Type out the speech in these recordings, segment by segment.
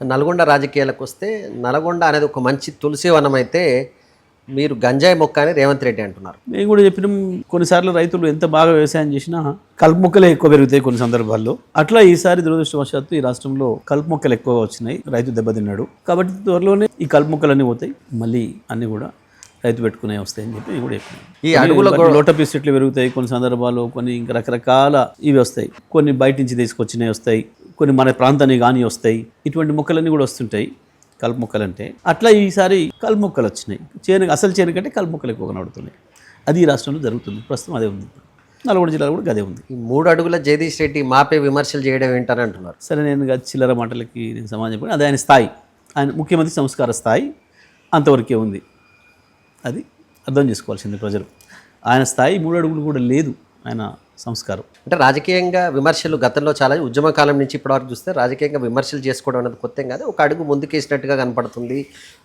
నల్గొండ రాజకీయాలకు వస్తే నల్గొండ అనేది ఒక మంచి తులసి వనం అయితే మీరు గంజాయి మొక్క అని రేవంత్ రెడ్డి అంటున్నారు. మేము కూడా చెప్పినాం కొన్నిసార్లు రైతులు ఎంత బాగా వ్యవసాయం చేసినా కలుపు మొక్కలే ఎక్కువ పెరుగుతాయి కొన్ని సందర్భాల్లో. అట్లా ఈసారి దురదృష్టవశాత్తు ఈ రాష్ట్రంలో కలుపు మొక్కలు ఎక్కువగా వచ్చినాయి. రైతు దెబ్బతిన్నాడు. కాబట్టి త్వరలోనే ఈ కలుపు మొక్కలు అన్నీ పోతాయి. మళ్ళీ అన్నీ కూడా రైతు పెట్టుకునే వస్తాయని చెప్పి కూడా చెప్పినాం. ఈ అడుగుల కొన్ని లోటపీస్ చెట్లు పెరుగుతాయి. కొన్ని సందర్భాల్లో కొన్ని ఇంకా రకరకాల ఇవి వస్తాయి. కొన్ని బయట నుంచి తీసుకొచ్చినవి వస్తాయి. కొన్ని మన ప్రాంతానికి కానీ వస్తాయి. ఇటువంటి మొక్కలన్నీ కూడా వస్తుంటాయి. కలుపు మొక్కలు అంటే అట్లా ఈసారి కలుపు మొక్కలు వచ్చినాయి. చేను అసలు చేను కంటే కలుపు మొక్కలు ఎక్కువగా నడుతున్నాయి. అది ఈ రాష్ట్రంలో జరుగుతుంది. ప్రస్తుతం అదే ఉంది నల్గొండ జిల్లాలో కూడా అదే ఉంది. ఈ మూడు అడుగుల జగదీష్ రెడ్డి మాపే విమర్శలు చేయడం ఏంటని అంటున్నారు సరే నేను చిల్లర మాటలకి నేను సమాజం అది ఆయన స్థాయి. ఆయన ముఖ్యమంత్రి సంస్కార స్థాయి అంతవరకే ఉంది. అది అర్థం చేసుకోవాల్సింది ప్రజలు. ఆయన స్థాయి మూడు అడుగులు కూడా లేదు. ఆయన సంస్కారం. అంటే రాజకీయంగా విమర్శలు గతంలో చాలా ఉద్యమ కాలం నుంచి ఇప్పటివరకు చూస్తే రాజకీయంగా విమర్శలు చేసుకోవడం అనేది కొత్త కాదు. ఒక అడుగు ముందుకేసినట్టుగా కనపడుతుంది.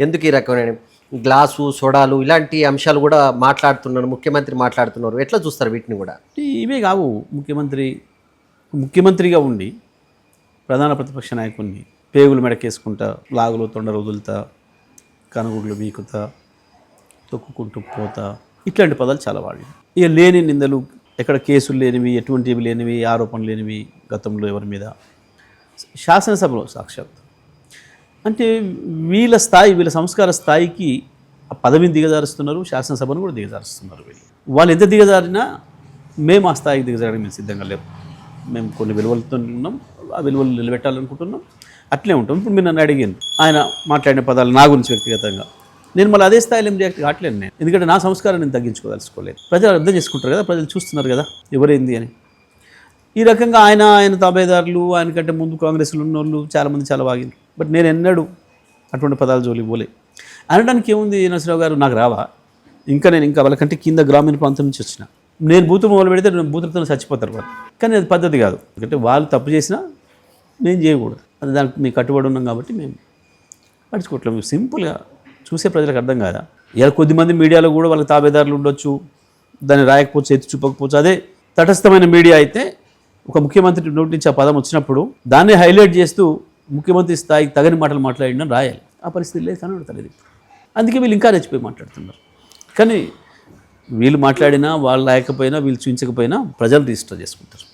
ఎందుకు ఈ రకమైన గ్లాసు సోడాలు ఇలాంటి అంశాలు కూడా మాట్లాడుతున్నారు ముఖ్యమంత్రి మాట్లాడుతున్నారు. ఎట్లా చూస్తారు వీటిని కూడా? ఇవే కావు. ముఖ్యమంత్రి ముఖ్యమంత్రిగా ఉండి ప్రధాన ప్రతిపక్ష నాయకుడిని పేగులు మెడకేసుకుంటా లాగులు తొండలు వదులుతా కనుగుడ్లు వీకుతా తొక్కుకుంటూ పోతా ఇట్లాంటి పదాలు చాలా వాడి ఇక లేని నిందలు ఎక్కడ కేసులు లేనివి ఎటువంటివి లేనివి ఆరోపణలు లేనివి గతంలో ఎవరి మీద? శాసనసభలో సాక్షాత్. అంటే వీళ్ళ స్థాయి వీళ్ళ సంస్కార స్థాయికి ఆ పదవిని దిగజారుస్తున్నారు శాసనసభను కూడా దిగజారుస్తున్నారు వీళ్ళు. వాళ్ళు ఎంత దిగజారినా మేము ఆ స్థాయికి దిగజారడానికి మేము సిద్ధంగా లేము. మేము కొన్ని విలువలతో ఉన్నాం ఆ విలువలు నిలబెట్టాలనుకుంటున్నాం అట్లే ఉంటాం. ఇప్పుడు మీరు నన్ను అడిగాను ఆయన మాట్లాడిన పదాలు నా గురించి వ్యక్తిగతంగా. నేను మళ్ళీ అదే స్థాయిలో ఏం రియాక్ట్ కావట్లేదు నేను. ఎందుకంటే నా సంస్కారం నేను తగ్గించుకోదలుచుకోలేదు. ప్రజలు అర్థం చేసుకుంటారు కదా ప్రజలు చూస్తున్నారు కదా ఎవరైంది అని. ఈ రకంగా ఆయన ఆయన తాబేదారులు ఆయన కంటే ముందు కాంగ్రెస్లో ఉన్న వాళ్ళు చాలామంది చాలా బాగింది బట్ నేను ఎన్నడూ అటువంటి పదాలు జోలికి పోలే. అనడానికి ఏముంది నరసరావు గారు? నాకు రావా. ఇంకా నేను ఇంకా వాళ్ళకంటే కింద గ్రామీణ ప్రాంతం నుంచి వచ్చిన. నేను బూతులు మొదలు పెడితే నేను బూతులతో చచ్చిపోతారు వాళ్ళు. కానీ అది పద్ధతి కాదు. ఎందుకంటే వాళ్ళు తప్పు చేసినా నేను చేయకూడదు. అది దానికి మీకు కట్టుబడి ఉన్నాం కాబట్టి మేము. పట్టించుకోవట్లేదు సింపుల్గా చూసే ప్రజలకు అర్థం కాదా? ఇలా కొద్దిమంది మీడియాలో కూడా వాళ్ళకి తాబేదారులు ఉండొచ్చు దాన్ని రాయకపోవచ్చు ఎత్తి చూపకపోవచ్చు అదే తటస్థమైన మీడియా అయితే ఒక ముఖ్యమంత్రి నోటి నుంచి ఆ పదం వచ్చినప్పుడు దాన్ని హైలైట్ చేస్తూ ముఖ్యమంత్రి స్థాయికి తగని మాటలు మాట్లాడినా రాయాలి. ఆ పరిస్థితి లేదు కనబడతలేదు. అందుకే వీళ్ళు ఇంకా రెచ్చిపోయి మాట్లాడుతున్నారు. కానీ వీళ్ళు మాట్లాడినా వాళ్ళు రాయకపోయినా వీళ్ళు చూపించకపోయినా ప్రజలు రిజిస్టర్ చేసుకుంటారు.